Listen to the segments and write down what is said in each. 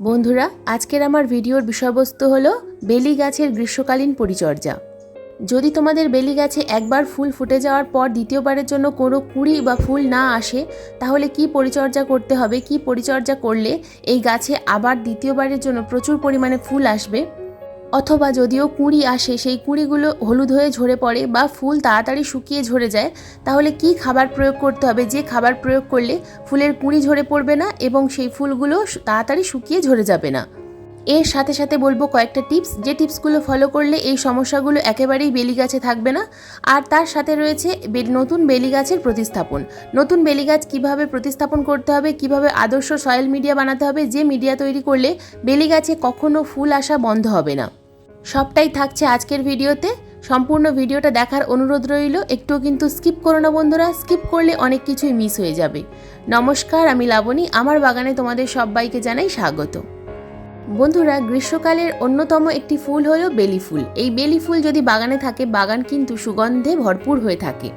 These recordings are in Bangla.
বন্ধুরা, আজকের আমার ভিডিওর বিষয়বস্তু হলো বেলি গাছের গ্রীষ্মকালীন পরিচর্যা। যদি তোমাদের বেলি গাছে একবার ফুল ফুটে যাওয়ার পর দ্বিতীয়বারের জন্য কোনো কুড়ি বা ফুল না আসে, তাহলে কি পরিচর্যা করতে হবে, কি পরিচর্যা করলে এই গাছে আবার দ্বিতীয়বারের জন্য প্রচুর পরিমাণে ফুল আসবে? অথবা যদিও কুঁড়ি আসে, সেই কুঁড়িগুলো হলুদ হয়ে ঝরে পড়ে বা ফুল তাড়াতাড়ি শুকিয়ে ঝরে যায়, তাহলে কি খাবার প্রয়োগ করতে হবে? যে খাবার প্রয়োগ করলে ফুলের কুঁড়ি ঝরে পড়বে না এবং সেই ফুলগুলো তাড়াতাড়ি শুকিয়ে ঝরে যাবে না। এর সাথে সাথে বলব কয়েকটা টিপস। যে টিপসগুলো ফলো করলে এই সমস্যাগুলো একেবারেই বেলি গাছে থাকবে না। আর তার সাথে রয়েছে নতুন বেলি গাছের প্রতিস্থাপন। নতুন বেলি গাছ কীভাবে প্রতিস্থাপন করতে হবে, কীভাবে আদর্শ সয়েল মিডিয়া বানাতে হবে, যে মিডিয়া তৈরি করলে বেলি গাছে কখনো ফুল আসা বন্ধ হবে না। সবটাই থাকছে আজকের ভিডিওতে। সম্পূর্ণ ভিডিওটা দেখার অনুরোধ রইল। একটুও কিন্তু স্কিপ করো না বন্ধুরা। স্কিপ করলে অনেক কিছুই মিস হয়ে যাবে। নমস্কার, আমি লাবণী। আমার বাগানে তোমাদের সবাইকে জানাই স্বাগত। বন্ধুরা, গ্রীষ্মকালের অন্যতম একটি ফুল হলো বেলি ফুল। এই বেলি ফুল যদি বাগানে থাকে, বাগান কিন্তু সুগন্ধে ভরপুর হয়ে থাকে।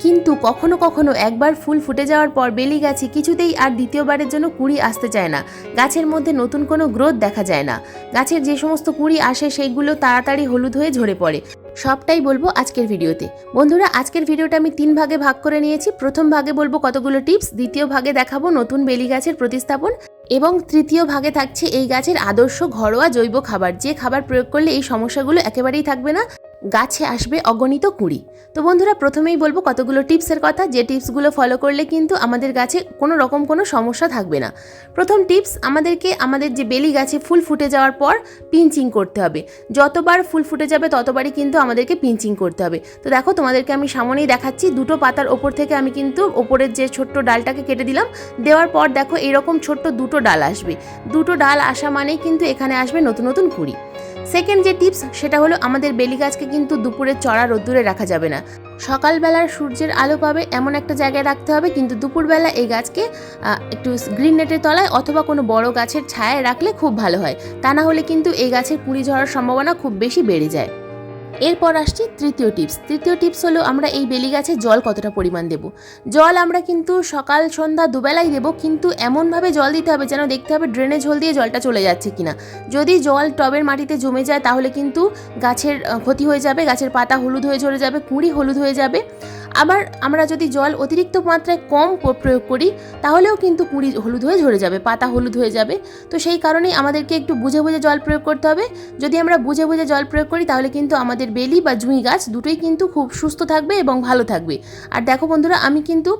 কিন্তু কখনো কখনো একবার ফুল ফুটে যাওয়ার পর বেলি গাছে কিছুতেই আর দ্বিতীয়বারের জন্য কুড়ি আসতে চায় না। গাছের মধ্যে নতুন কোনো গ্রোথ দেখা যায় না। গাছের যে সমস্ত কুড়ি আসে, সেইগুলো তাড়াতাড়ি হলুদ হয়ে ঝরে পড়ে। সবটাই বলব আজকের ভিডিওতে। বন্ধুরা, আজকের ভিডিওটা আমি তিন ভাগে ভাগ করে নিয়েছি। প্রথম ভাগে বলব কতগুলো টিপস, দ্বিতীয় ভাগে দেখাবো নতুন বেলি গাছের প্রতিস্থাপন। এবং তৃতীয় ভাগে থাকছে এই গাছের আদর্শ ঘরোয়া জৈব খাবার। যে খাবার প্রয়োগ করলে এই সমস্যাগুলো একেবারেই থাকবে না। গাছে আসবে অগণিত কুড়ি। তো বন্ধুরা, প্রথমেই বলব কতগুলো টিপসের কথা। যে টিপসগুলো ফলো করলে কিন্তু আমাদের গাছে কোনো রকম কোনো সমস্যা থাকবে না। প্রথম টিপস আমাদেরকে আমাদের যে বেলি গাছে ফুল ফুটে যাওয়ার পর পিঞ্চিং করতে হবে। যতবার ফুল ফুটে যাবে, ততবারই কিন্তু আমাদেরকে পিঞ্চিং করতে হবে। তো দেখো, তোমাদেরকে আমি সামনেই দেখাচ্ছি। দুটো পাতার ওপর থেকে আমি কিন্তু ওপরের যে ছোট্ট ডালটাকে কেটে দিলাম। দেওয়ার পর দেখো, এরকম ছোট্ট দুটো ডাল আসবে। দুটো ডাল আসা মানেই কিন্তু এখানে আসবে নতুন নতুন কুড়ি। সেকেন্ড যে টিপস সেটা হলো আমাদের বেলি গাছকে কিন্তু দুপুরে চড়া রোদ্দুরে রাখা যাবে না। সকালবেলার সূর্যের আলো পাবে এমন একটা জায়গায় রাখতে হবে, কিন্তু দুপুরবেলা এই গাছকে একটু গ্রিন নেটের তলায় অথবা কোনো বড় গাছের ছায়ায় রাখলে খুব ভালো হয়। তা না হলে কিন্তু এই গাছের কুড়ি ঝরার সম্ভাবনা খুব বেশি বেড়ে যায়। এরপর আসছি তৃতীয় টিপস। তৃতীয় টিপস হলো আমরা এই বেলি গাছে জল কতটা পরিমাণ দেব। জল আমরা কিন্তু সকাল, সন্ধ্যা দুবেলাই দেব, কিন্তু এমনভাবে জল দিতে হবে যেন দেখতে হবে ড্রেনেজ হোল দিয়ে জলটা চলে যাচ্ছে কিনা। যদি জল টবের মাটিতে জমে যায় তাহলে কিন্তু গাছের ক্ষতি হয়ে যাবে, গাছের পাতা হলুদ হয়ে ঝরে যাবে, কুঁড়ি হলুদ হয়ে যাবে। আবার আমরা যদি জল অতিরিক্ত মাত্রায় কম প্রয়োগ করি, তাহলেও কিন্তু কুঁড়ি হলুদ হয়ে ঝরে যাবে, পাতা হলুদ হয়ে যাবে। তো সেই কারণেই আমাদেরকে একটু বুঝে বুঝে জল প্রয়োগ করতে হবে। যদি আমরা বুঝে বুঝে জল প্রয়োগ করি, তাহলে কিন্তু আমাদের বেলি বা জুঁই গাছ দুটোই কিন্তু খুব সুস্থ থাকবে এবং ভালো থাকবে। আর দেখো বন্ধুরা, আমি কিন্তু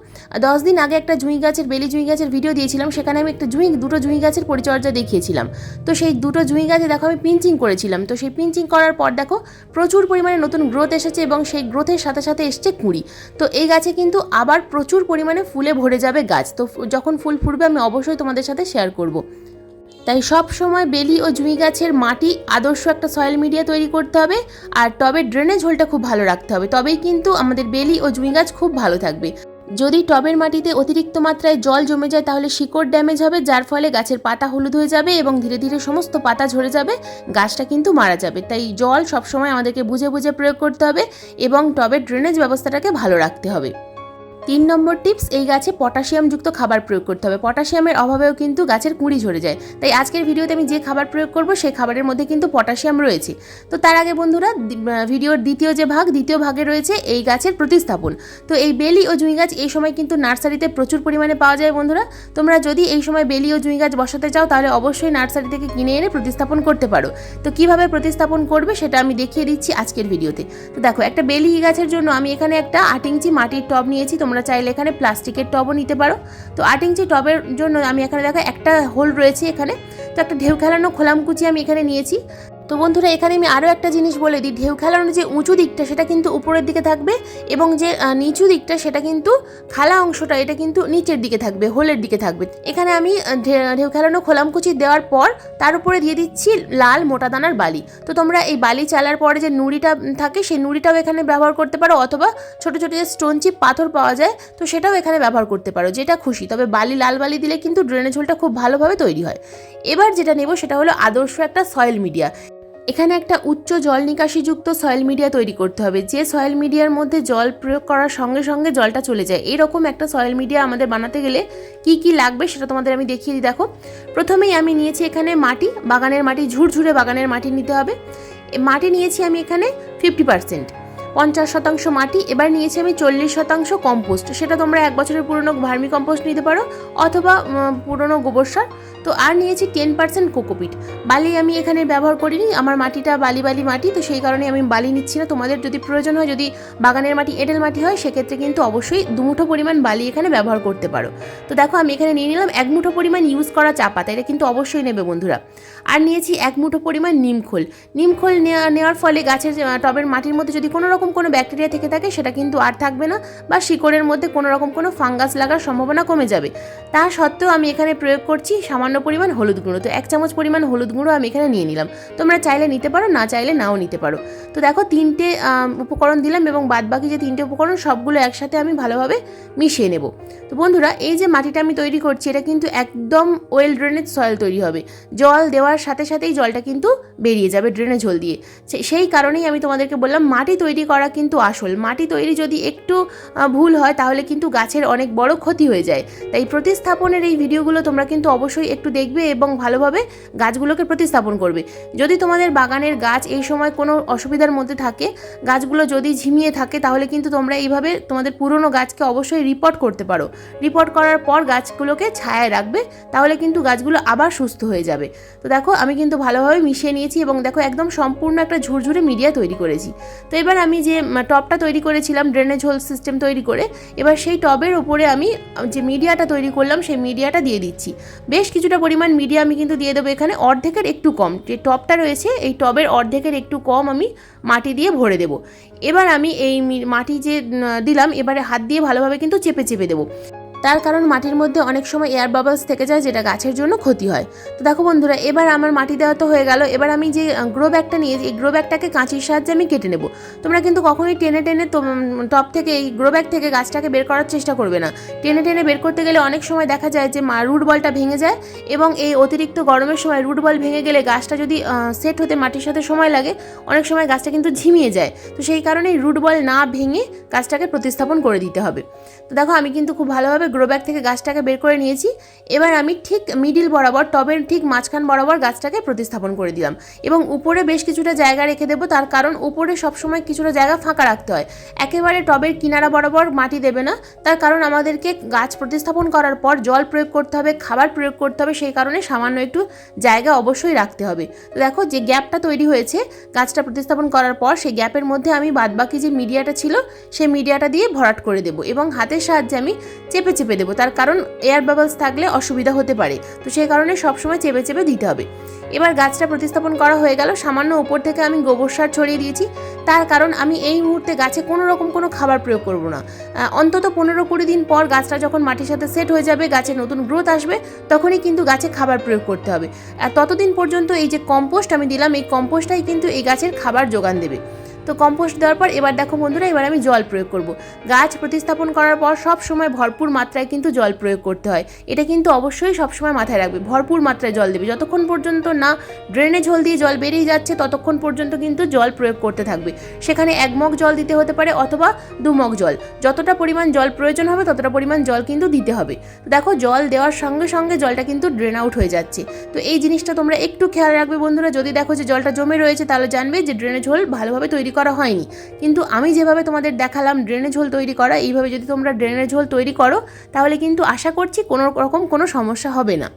দশ দিন আগে একটা জুঁই গাছের, বেলি জুঁই গাছের ভিডিও দিয়েছিলাম, সেখানে আমি একটা জুঁই, দুটো জুঁই গাছের পরিচর্যা দেখিয়েছিলাম। তো সেই দুটো জুঁই গাছে দেখো আমি পিঞ্চিং করেছিলাম। তো সেই পিঞ্চিং করার পর দেখো প্রচুর পরিমাণে নতুন গ্রোথ এসেছে এবং সেই গ্রোথের সাথে সাথে এসছে কুঁড়ি। তো এই গাছে কিন্তু আবার প্রচুর পরিমাণে ফুলে ভরে যাবে গাছ। তো যখন ফুল ফুটবে আমি অবশ্যই তোমাদের সাথে শেয়ার করব। তাই সব সময় বেলি ও জুঁই গাছের মাটি আদর্শ একটা সয়েল মিডিয়া তৈরি করতে হবে আর টবে ড্রেনেজ হোলটা খুব ভালো রাখতে হবে। তবেই কিন্তু আমাদের বেলি ও জুঁই গাছ খুব ভালো থাকবে। যদি টবের মাটিতে অতিরিক্ত মাত্রায় জল জমে যায়, তাহলে শিকড় ড্যামেজ হবে, যার ফলে গাছের পাতা হলুদ হয়ে যাবে এবং ধীরে ধীরে সমস্ত পাতা ঝরে যাবে, গাছটা কিন্তু মারা যাবে। তাই জল সবসময় আমাদেরকে বুঝে বুঝে প্রয়োগ করতে হবে এবং টবের ড্রেনেজ ব্যবস্থাটাকে ভালো রাখতে হবে। তিন নম্বর টিপস, এই গাছে পটাশিয়ামযুক্ত খাবার প্রয়োগ করতে হবে। পটাশিয়ামের অভাবেও কিন্তু গাছের কুঁড়ি ঝরে যায়। তাই আজকের ভিডিওতে আমি যে খাবার প্রয়োগ করব, সেই খাবারের মধ্যে কিন্তু পটাশিয়াম রয়েছে। তো তার আগে বন্ধুরা ভিডিওর দ্বিতীয় যে ভাগ, দ্বিতীয় ভাগে রয়েছে এই গাছের প্রতিস্থাপন। তো এই বেলি ও জুঁই গাছ এই সময় কিন্তু নার্সারিতে প্রচুর পরিমাণে পাওয়া যায় বন্ধুরা। তোমরা যদি এই সময় বেলি ও জুঁই গাছ বসাতে চাও, তাহলে অবশ্যই নার্সারি থেকে কিনে এনে প্রতিস্থাপন করতে পারো। তো কীভাবে প্রতিস্থাপন করবে, সেটা আমি দেখিয়ে দিচ্ছি আজকের ভিডিওতে। তো দেখো, একটা বেলি গাছের জন্য আমি এখানে একটা আট ইঞ্চি মাটির টব নিয়েছি, তোমরা চাইলে এখানে প্লাস্টিকের টবও নিতে পারো। তো আট ইঞ্চি টবের জন্য আমি এখানে দেখো একটা হোল রয়েছে এখানে। তো একটা ঢেউ খেলানো খোলামকুচি আমি এখানে নিয়েছি। তো বন্ধুরা, এখানে আমি আরও একটা জিনিস বলে দিই। ঢেউ খেলানোর যে উঁচু দিকটা, সেটা কিন্তু উপরের দিকে থাকবে এবং যে নিচু দিকটা, সেটা কিন্তু খালা অংশটা, এটা কিন্তু নিচের দিকে থাকবে, হোলের দিকে থাকবে। এখানে আমি ঢেউ খেলানো খোলামকুচি দেওয়ার পর, তার উপরে দিয়ে দিচ্ছি লাল মোটা দানার বালি। তো তোমরা এই বালি চালার পরে যে নুড়িটা থাকে, সেই নুড়িটাও এখানে ব্যবহার করতে পারো, অথবা ছোট ছোট যে স্টোন চিপ পাথর পাওয়া যায়, তো সেটাও এখানে ব্যবহার করতে পারো, যেটা খুশি। তবে বালি, লাল বালি দিলে কিন্তু ড্রেনেজ হোলটা খুব ভালোভাবে তৈরি হয়। এবার যেটা নেব, সেটা হলো আদর্শ একটা সয়েল মিডিয়া। এখানে একটা উচ্চ জল নিকাশিযুক্ত সয়েল মিডিয়া তৈরি করতে হবে। যে সয়েল মিডিয়ার মধ্যে জল প্রয়োগ করার সঙ্গে সঙ্গে জলটা চলে যায়। এরকম একটা সয়েল মিডিয়া আমাদের বানাতে গেলে কি কি লাগবে সেটা তোমাদের আমি দেখিয়ে দিই, দেখো। প্রথমেই আমি নিয়েছি এখানে মাটি, বাগানের মাটি, ঝুরঝুরে বাগানের মাটি নিতে হবে। মাটি নিয়েছি আমি এখানে ফিফটি পার্সেন্ট পঞ্চাশ শতাংশ মাটি, এবার নিয়েছি আমি চল্লিশ শতাংশ কম্পোস্ট সেটা তোমরা এক বছরের পুরনো ভার্মি কম্পোস্ট নিতে পারো, অথবা পুরনো গোবর সার। তো আর নিয়েছি টেন পার্সেন্ট কোকোপিট। বালি আমি এখানে ব্যবহার করিনি, আমার মাটিটা বালি বালি মাটি, তো সেই কারণে আমি বালি নিচ্ছি না। তোমাদের যদি প্রয়োজন হয়, যদি বাগানের মাটি এঁটেল মাটি হয়, সেক্ষেত্রে কিন্তু অবশ্যই দুমুঠো পরিমাণ বালি এখানে ব্যবহার করতে পারো। তো দেখো, আমি এখানে নিয়ে নিলাম এক মুঠো পরিমাণ ইউজ করা চা পাতা এটা কিন্তু অবশ্যই নেবে বন্ধুরা। আর নিয়েছি এক মুঠো পরিমাণ নিমখোল নিমখোল নেওয়া- নেওয়ার ফলে গাছের টবের মাটির মধ্যে যদি কোনো রকম কোনো ব্যাকটেরিয়া থেকে থাকে, সেটা কিন্তু আর থাকবে না বা শিকড়ের মধ্যে কোনো রকম কোনো ফাঙ্গাস লাগার সম্ভাবনা কমে যাবে। তা সত্ত্বেও আমি এখানে প্রয়োগ করছি সামান্য পরিমাণ হলুদ গুঁড়ো। তো এক চামচ পরিমাণ হলুদ গুঁড়ো আমি এখানে নিয়ে নিলাম। তোমরা চাইলে নিতে পারো, না চাইলে নাও নিতে পারো। তো দেখো তিনটে উপকরণ দিলাম এবং বাদবাকি যে তিনটে উপকরণ সবগুলো একসাথে আমি ভালোভাবে মিশিয়ে নেব। তো বন্ধুরা, এই যে মাটিটা আমি তৈরি করছি, এটা কিন্তু একদম ওয়েল ড্রেনেজ সয়েল তৈরি হবে। জল দেওয়ার সাথে সাথেই জলটা কিন্তু বেরিয়ে যাবে ড্রেনেজ হোল দিয়ে। সেই কারণেই আমি তোমাদেরকে বললাম, মাটি তৈরি করা কিন্তু আসল। মাটি তৈরি যদি একটু ভুল হয়, তাহলে কিন্তু গাছের অনেক বড় ক্ষতি হয়ে যায়। তাই প্রতিস্থাপনের এই ভিডিওগুলো তোমরা কিন্তু অবশ্যই একটু দেখবে এবং ভালোভাবে গাছগুলোকে প্রতিস্থাপন করবে। যদি তোমাদের বাগানের গাছ এই সময় কোনো অসুবিধার মধ্যে থাকে, গাছগুলো যদি ঝিমিয়ে থাকে, তাহলে কিন্তু তোমরা এইভাবে তোমাদের পুরনো গাছকে অবশ্যই রিপোর্ট করতে পারো। রিপোর্ট করার পর গাছগুলোকে ছায়ায় রাখবে, তাহলে কিন্তু গাছগুলো আবার সুস্থ হয়ে যাবে। তো দেখো, আমি কিন্তু ভালোভাবে মিশিয়ে নিয়েছি এবং দেখো একদম সম্পূর্ণ একটা ঝুরঝুরে মিডিয়া তৈরি করেছি। তো এবার আমি যে টবটা তৈরি করেছিলাম ড্রেনেজ হোল সিস্টেম তৈরি করে, এবার সেই টবের উপরে আমি যে মিডিয়াটা তৈরি করলাম, সেই মিডিয়াটা দিয়ে দিচ্ছি। বেশ কিছুটা পরিমাণ মিডিয়া আমি কিন্তু দিয়ে দেবো এখানে। অর্ধেকের একটু কম। যে টপটা রয়েছে, এই টবের অর্ধেকের একটু কম আমি মাটি দিয়ে ভরে দেবো। এবার আমি এই মাটি যে দিলাম, এবারে হাত দিয়ে ভালোভাবে কিন্তু চেপে চেপে দেবো। তার কারণ মাটির মধ্যে অনেক সময় এয়ার বাবলস থেকে যায় যেটা গাছের জন্য ক্ষতি হয়। তো দেখো বন্ধুরা, এবার আমার মাটি দেওয়া তো হয়ে গেল। এবার আমি যে গ্রো ব্যাগটা নিয়েছি এই গ্রো ব্যাগটাকে কাঁচির সাহায্যে আমি কেটে নেব। তোমরা কিন্তু কখনোই টেনে টেনে টপ থেকে এই গ্রো ব্যাগ থেকে গাছটাকে বের করার চেষ্টা করবে না। টেনে টেনে বের করতে গেলে অনেক সময় দেখা যায় যে, মা রুট বলটা ভেঙে যায় এবং এই অতিরিক্ত গরমের সময় রুট বল ভেঙে গেলে গাছটা যদি সেট হতে মাটির সাথে সময় লাগে, অনেক সময় গাছটা কিন্তু ঝিমিয়ে যায়। তো সেই কারণেই রুট বল না ভেঙে গাছটাকে প্রতিস্থাপন করে দিতে হবে। তো দেখো, আমি কিন্তু খুব ভালোভাবে গ্রো ব্যাগ থেকে গাছটাকে বের করে নিয়েছি। এবার আমি ঠিক মিডিল বরাবর, টবের ঠিক মাঝখান বরাবর গাছটাকে প্রতিস্থাপন করে দিলাম। এবং উপরে বেশ কিছুটা জায়গা রেখে দেবো, তার কারণ উপরে সবসময় কিছুটা জায়গা ফাঁকা রাখতে হয়। একেবারে টবের কিনারা বরাবর মাটি দেবে না, তার কারণ আমাদেরকে গাছ প্রতিস্থাপন করার পর জল প্রয়োগ করতে হবে, খাবার প্রয়োগ করতে হবে, সেই কারণে সামান্য একটু জায়গা অবশ্যই রাখতে হবে। দেখো যে গ্যাপটা তৈরি হয়েছে, গাছটা প্রতিস্থাপন করার পর সেই গ্যাপের মধ্যে আমি বাদবাকি যে মিডিয়াটা ছিল, সেই মিডিয়াটা দিয়ে ভরাট করে দেবো এবং হাতের সাহায্যে আমি চেপে চেপে দেবো। তার কারণ এয়ার বাবলস থাকলে অসুবিধা হতে পারে। তো সেই কারণে সবসময় চেপে চেপে দিতে হবে। এবার গাছটা প্রতিস্থাপন করা হয়ে গেল। সামান্য উপর থেকে আমি গোবর সার ছড়িয়ে দিয়েছি। তার কারণ আমি এই মুহূর্তে গাছে কোনো রকম কোনো খাবার প্রয়োগ করব না। অন্তত পনেরো কুড়ি দিন পর গাছটা যখন মাটির সাথে সেট হয়ে যাবে, গাছে নতুন গ্রোথ আসবে, তখনই কিন্তু গাছে খাবার প্রয়োগ করতে হবে। আর ততদিন পর্যন্ত এই যে কম্পোস্ট আমি দিলাম, এই কম্পোস্টটাই কিন্তু এই গাছের খাবার যোগান দেবে। তো কম্পোস্ট দেওয়ার পর এবার দেখো বন্ধুরা, এবার আমি জল প্রয়োগ করব। গাছ প্রতিস্থাপন করার পর সব সময় ভরপুর মাত্রায় কিন্তু জল প্রয়োগ করতে হয়। এটা কিন্তু অবশ্যই সব সময় মাথায় রাখবে। ভরপুর মাত্রায় জল দেবে। যতক্ষণ পর্যন্ত না ড্রেনেজ হোল দিয়ে জল বেরিয়ে যাচ্ছে, ততক্ষণ পর্যন্ত কিন্তু জল প্রয়োগ করতে থাকবে। সেখানে এক মগ জল দিতে হতে পারে অথবা দু মগ জল। যতটা পরিমাণ জল প্রয়োজন হবে, ততটা পরিমাণ জল কিন্তু দিতে হবে। দেখো, জল দেওয়ার সঙ্গে সঙ্গে জলটা কিন্তু ড্রেন আউট হয়ে যাচ্ছে। তো এই জিনিসটা তোমরা একটু খেয়াল রাখবে বন্ধুরা। যদি দেখো যে জলটা জমে রয়েছে, তাহলে জানবে যে ড্রেনেজ হোল ভালোভাবে তৈরি করা হয়নি। কিন্তু আমি যেভাবে তোমাদের দেখালাম ড্রেনেজ হোল তৈরি করা, এইভাবে যদি তোমরা ড্রেনেজ হোল তৈরি করো, তাহলে কিন্তু আশা করছি কোনো রকম কোনো সমস্যা হবে না।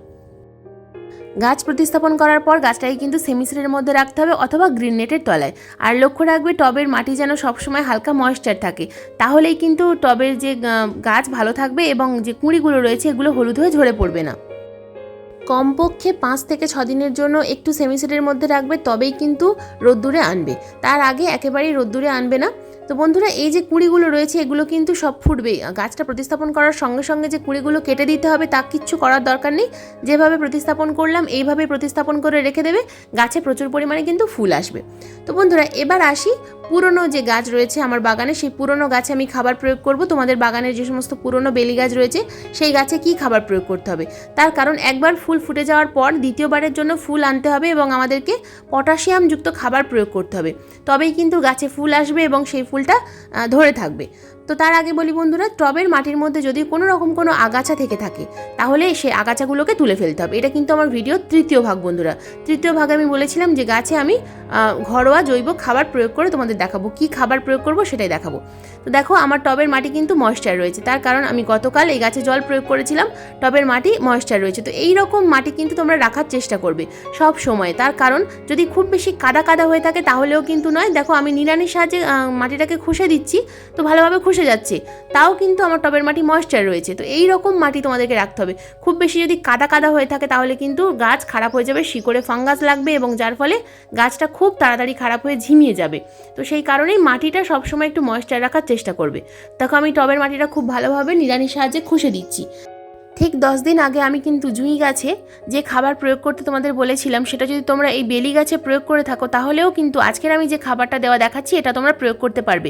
গাছ প্রতিস্থাপন করার পর গাছটাকে কিন্তু সেমিসেটের মধ্যে রাখতে হবে অথবা গ্রিন নেটের তলায়। আর লক্ষ্য রাখবে টবের মাটি যেন সবসময় হালকা ময়েশ্চার থাকে। তাহলেই কিন্তু টবের যে গাছ ভালো থাকবে এবং যে কুঁড়িগুলো রয়েছে, এগুলো হলুদ হয়ে ঝরে পড়বে না। কমপক্ষে পাঁচ থেকে ছ দিনের জন্য একটু সেমিসেটের মধ্যে রাখবে, তবেই কিন্তু রোদ্দুরে আনবে। তার আগে একেবারেই রোদ্দুরে আনবে না। তো বন্ধুরা, এই যে কুড়িগুলো রয়েছে, এগুলো কিন্তু সব ফুটবে গাছটা প্রতিস্থাপন করার সঙ্গে সঙ্গে যে কুড়িগুলো কেটে দিতে হবে, তা কিচ্ছু করার দরকার নেই। যেভাবে প্রতিস্থাপন করলাম, এইভাবে প্রতিস্থাপন করে রেখে দেবে। গাছে প্রচুর পরিমাণে কিন্তু ফুল আসবে। তো বন্ধুরা, এবার আসি পুরনো যে গাছ রয়েছে আমার বাগানে, সেই পুরনো গাছে আমি খাবার প্রয়োগ করব। তোমাদের বাগানের যে সমস্ত পুরনো বেলি গাছ রয়েছে, সেই গাছে কি খাবার প্রয়োগ করতে হবে? তার কারণ, একবার ফুল ফুটে যাওয়ার পর দ্বিতীয়বারের জন্য ফুল আনতে হবে এবং আমাদেরকে পটাশিয়ামযুক্ত খাবার প্রয়োগ করতে হবে। তবেই কিন্তু গাছে ফুল আসবে এবং সেই ফুলটা ধরে থাকবে। তো তার আগে বলি বন্ধুরা, টবের মাটির মধ্যে যদি কোনো রকম কোনো আগাছা থেকে থাকে, তাহলে সেই আগাছাগুলোকে তুলে ফেলতে হবে। এটা কিন্তু আমার ভিডিও তৃতীয় ভাগ বন্ধুরা। তৃতীয় ভাগে আমি বলেছিলাম যে গাছে আমি ঘরোয়া জৈব খাবার প্রয়োগ করে তোমাদের দেখাবো। কি খাবার প্রয়োগ করব সেটাই দেখাবো। তো দেখো, আমার টবের মাটি কিন্তু ময়েশ্চার রয়েছে। তার কারণ আমি গতকাল এই গাছে জল প্রয়োগ করেছিলাম, টবের মাটি ময়েশ্চার রয়েছে। তো এই রকম মাটি কিন্তু তোমরা রাখার চেষ্টা করবে সব সময়। তার কারণ যদি খুব বেশি কাদা কাদা হয়ে থাকে তাহলেও কিন্তু নয়। দেখো, আমি নিড়ানির সাহায্যে মাটিটাকে খুশে দিচ্ছি, তো ভালোভাবে খুশে যাচ্ছে। তাও কিন্তু আমার টবের মাটি ময়েশ্চার রয়েছে। তো এই রকম মাটি তোমাদেরকে রাখতে হবে। খুব বেশি যদি কাদা কাদা হয়ে থাকে তাহলে কিন্তু গাছ খারাপ হয়ে যাবে, শিকড়ে ফাঙ্গাস লাগবে এবং যার ফলে গাছটা খুব তাড়াতাড়ি খারাপ হয়ে ঝিমিয়ে যাবে। তো সেই কারণেই মাটিটা সবসময় একটু ময়েশ্চার রাখার চেষ্টা করবে। তখন আমি টবের মাটিটা খুব ভালোভাবে নিড়ানির সাহায্যে খুঁজে দিচ্ছি। ঠিক দশ দিন আগে আমি কিন্তু জুঁই গাছে যে খাবার প্রয়োগ করতে তোমাদের বলেছিলাম, সেটা যদি তোমরা এই বেলি গাছে প্রয়োগ করে থাকো, তাহলেও কিন্তু আজকের আমি যে খাবারটা দেওয়া দেখাচ্ছি, এটা তোমরা প্রয়োগ করতে পারবে।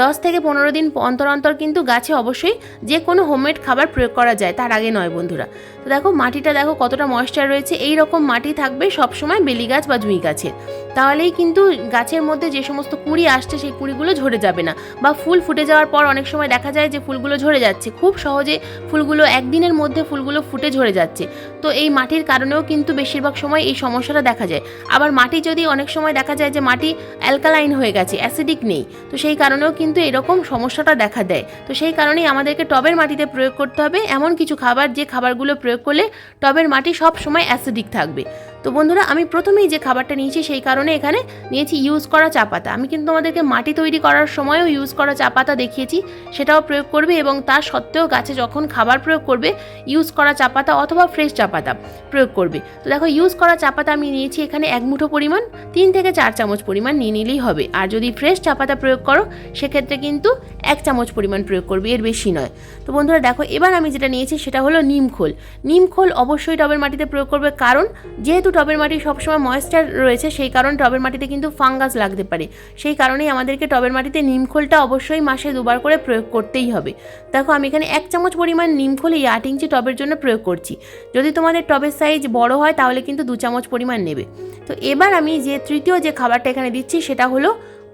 দশ থেকে পনেরো দিন অন্তর অন্তর কিন্তু গাছে অবশ্যই যে কোনো হোমমেড খাবার প্রয়োগ করা যায়, তার আগে নয় বন্ধুরা। তো দেখো, মাটিটা দেখো কতটা ময়েশ্চার রয়েছে এই রকম মাটি থাকবে সবসময় বেলি গাছ বা জুঁই গাছের তাহলেই কিন্তু গাছের মধ্যে যে সমস্ত কুঁড়ি আসছে, সেই কুঁড়িগুলো ঝরে যাবে না। বা ফুল ফুটে যাওয়ার পর অনেক সময় দেখা যায় যে ফুলগুলো ঝরে যাচ্ছে। খুব সহজে ফুলগুলো একদিনের মধ্যে ফুলগুলো ফুটে ঝরে যাচ্ছে। তো এই মাটির কারণেও কিন্তু বেশিরভাগ সময় এই সমস্যাটা দেখা যায়। আবার মাটি যদি অনেক সময় দেখা যায় যে মাটি অ্যালকালাইন হয়ে গেছে, অ্যাসিডিক নেই, তো সেই কারণেও কিন্তু এরকম সমস্যাটা দেখা দেয়। তো সেই কারণেই আমাদেরকে টবের মাটিতে প্রয়োগ করতে হবে। এমন কিছু খাবার যে খাবারগুলো প্রয়োগ করলে টবের মাটি সব সময় অ্যাসিডিক থাকবে। তো বন্ধুরা, আমি প্রথমেই যে খাবারটা নিয়েছি সেই কারণে এখানে নিয়েছি ইউজ করা চা পাতা। আমি কিন্তু তোমাদেরকে মাটি তৈরি করার সময়ও ইউজ করা চা পাতা দেখিয়েছি, সেটাও প্রয়োগ করবে এবং তার সত্ত্বেও গাছে যখন খাবার প্রয়োগ করবে ইউজ করা চা পাতা অথবা ফ্রেশ চা পাতা প্রয়োগ করবে। তো দেখো ইউজ করা চা পাতা আমি নিয়েছি এখানে এক মুঠো পরিমাণ, তিন থেকে চার চামচ পরিমাণ নিয়ে নিলেই হবে। আর যদি ফ্রেশ চা পাতা প্রয়োগ করো, সেক্ষেত্রে কিন্তু এক চামচ পরিমাণ প্রয়োগ করবে, এর বেশি নয়। তো বন্ধুরা দেখো, এবার আমি যেটা নিয়েছি সেটা হলো নিমখোল নিমখোল অবশ্যই টবের মাটিতে প্রয়োগ করবে, কারণ যেহেতু টবের মাটি সবসময় ময়েশ্চার রয়েছে, সেই কারণ টবের মাটিতে কিন্তু ফাঙ্গাস লাগতে পারে। সেই কারণেই আমাদেরকে টবের মাটিতে নিমখোলটা অবশ্যই মাসে দুবার করে প্রয়োগ করতেই হবে। দেখো, আমি এখানে এক চামচ পরিমাণ নিমখোল এই আট ইঞ্চি টবের জন্য প্রয়োগ করছি। যদি তোমাদের টবের সাইজ বড় হয়, তাহলে কিন্তু দু চামচ পরিমাণ নেবে। তো এবার আমি যে তৃতীয় যে খাবারটা এখানে দিচ্ছি, সেটা হলো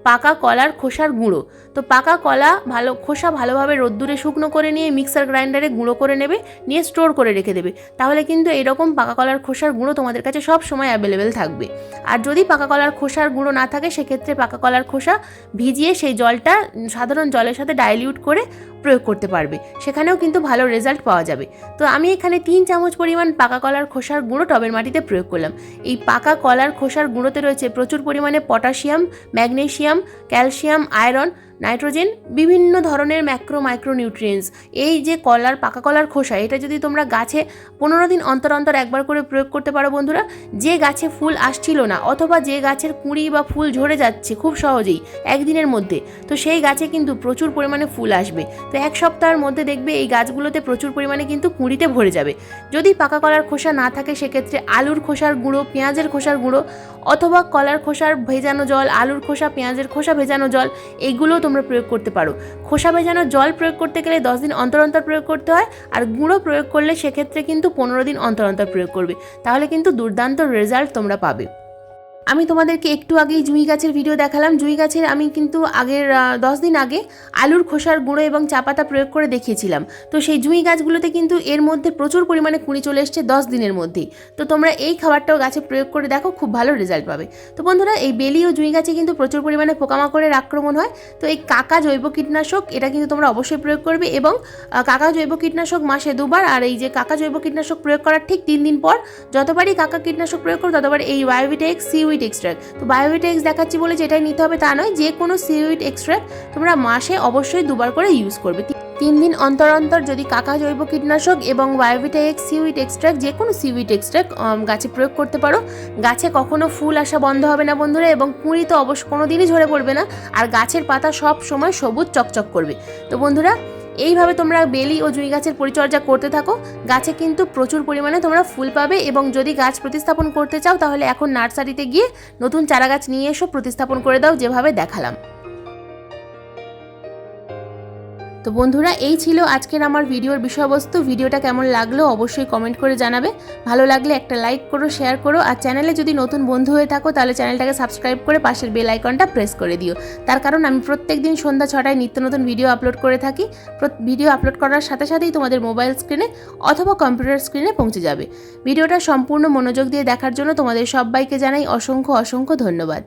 পাকা কলার খোসার গুঁড়ো। তো পাকা কলা ভালো, খোসা ভালোভাবে রোদ্দুরে শুকনো করে নিয়ে মিক্সার গ্রাইন্ডারে গুঁড়ো করে নেবে, নিয়ে স্টোর করে রেখে দেবে। তাহলে কিন্তু এরকম পাকা কলার খোসার গুঁড়ো তোমাদের কাছে সব সময় অ্যাভেলেবেল থাকবে। আর যদি পাকা কলার খোসার গুঁড়ো না থাকে, সেক্ষেত্রে পাকা কলার খোসা ভিজিয়ে সেই জলটা সাধারণ জলের সাথে ডাইলিউট করে প্রয়োগ করতে পারবে। সেখানেও কিন্তু ভালো রেজাল্ট পাওয়া যাবে। তো আমি এখানে তিন চামচ পরিমাণ পাকা কলার খোসার গুঁড়ো টবের মাটিতে প্রয়োগ করলাম। এই পাকা কলার খোসার গুঁড়োতে রয়েছে প্রচুর পরিমাণে potassium, magnesium, calcium, iron nitrogen, বিভিন্ন ধরনের ম্যাক্রো মাইক্রোনিউট্রিয়েন্টস। এই যে কলার, পাকা কলার খোসা, এটা যদি তোমরা গাছে পনেরো দিন অন্তর অন্তর একবার করে প্রয়োগ করতে পারো বন্ধুরা, যে গাছে ফুল আসছিল না, অথবা যে গাছের কুঁড়ি বা ফুল ঝরে যাচ্ছে খুব সহজেই, একদিনের মধ্যে, তো সেই গাছে কিন্তু প্রচুর পরিমাণে ফুল আসবে। তো এক সপ্তাহের মধ্যে দেখবে এই গাছগুলোতে প্রচুর পরিমাণে কিন্তু কুঁড়িতে ভরে যাবে। যদি পাকা কলার খোসা না থাকে, সেক্ষেত্রে আলুর খোসার গুঁড়ো, পেঁয়াজের খোসার গুঁড়ো, অথবা কলার খোসার ভেজানো জল, আলুর খোসা, পেঁয়াজের খোসা ভেজানো জল এইগুলো তোমরা প্রয়োগ করতে পারো। খোসা ভেজানো জল প্রয়োগ করতে গেলে দশ দিন অন্তর অন্তর প্রয়োগ করতে হয়, আর গুঁড়ো প্রয়োগ করলে সেক্ষেত্রে কিন্তু পনেরো দিন অন্তর অন্তর প্রয়োগ করবে। তাহলে কিন্তু দুর্দান্ত রেজাল্ট তোমরা পাবে। আমি তোমাদেরকে একটু আগেই জুঁই গাছের ভিডিও দেখালাম। জুঁই গাছের আমি কিন্তু আগের দশ দিন আগে আলুর খোসার গুঁড়ো এবং চা পাতা প্রয়োগ করে দেখিয়েছিলাম। তো সেই জুঁই গাছগুলোতে কিন্তু এর মধ্যে প্রচুর পরিমাণে কুঁড়ি চলে এসছে দশ দিনের মধ্যেই। তো তোমরা এই খাবারটাও গাছে প্রয়োগ করে দেখো, খুব ভালো রেজাল্ট পাবে। তো বন্ধুরা, এই বেলি ও জুঁই গাছে কিন্তু প্রচুর পরিমাণে পোকামাকড়ের আক্রমণ হয়। তো এই কাকা জৈব কীটনাশক, এটা কিন্তু তোমরা অবশ্যই প্রয়োগ করবে এবং কাকা জৈব কীটনাশক মাসে দুবার আর এই যে কাকা জৈব কীটনাশক প্রয়োগ করার ঠিক তিন দিন পর যতবারই কাকা কীটনাশক প্রয়োগ করো ততবার এই বায়োবিটেক বায়োভিটেক্স সিউইট এক্সট্রাক্ট তো বায়োভিটেক্স দেখাচ্ছি বলে যেটাই নিতে হবে তা নয় যে কোনো সিউইট এক্সট্রাক্ট তোমরা মাসে অবশ্যই দুবার করে ইউজ করবে। তিন দিন অন্তর অন্তর যদি কাকা জৈব কীটনাশক এবং বায়োভিটেক্স সিউইট এক্সট্রাক্ট যে কোনো সিউইট এক্সট্রাক্ট গাছে প্রয়োগ করতে পারো। গাছে কখনো ফুল আসা বন্ধ হবে না বন্ধুরা এবং কুঁড়ি তো অবশ্য কোনো দিনই ঝরে পড়বে না। আর গাছের পাতা সব সময় সবুজ চকচক করবে। তো বন্ধুরা এইভাবে তোমরা বেলি ও জুঁই গাছের পরিচর্যা করতে থাকো। গাছে কিন্তু প্রচুর পরিমাণে তোমরা ফুল পাবে এবং যদি গাছ প্রতিস্থাপন করতে চাও তাহলে এখন নার্সারিতে গিয়ে নতুন চারা গাছ নিয়ে এসো, প্রতিস্থাপন করে দাও, যেভাবে দেখালাম। তো বন্ধুরা, এই ছিল আজকের আমার ভিডিওর বিষয়বস্তু। ভিডিওটা কেমন লাগল অবশ্যই কমেন্ট করে জানাবে। ভালো লাগলে একটা লাইক করো শেয়ার করো, আর চ্যানেলে যদি নতুন বন্ধু হয়ে থাকো, তাহলে চ্যানেলটাকে সাবস্ক্রাইব করে পাশের বেল আইকনটা প্রেস করে দিও। তার কারণ, আমি প্রত্যেক দিন সন্ধ্যা ছটায় নিত্য নতুন ভিডিও আপলোড করে থাকি। ভিডিও আপলোড করার সাথে সাথেই তোমাদের মোবাইল স্ক্রিনে অথবা কম্পিউটার স্ক্রিনে পৌঁছে যাবে। ভিডিওটা সম্পূর্ণ মনোযোগ দিয়ে দেখার জন্য তোমাদের সবাইকে জানাই অসংখ্য অসংখ্য ধন্যবাদ।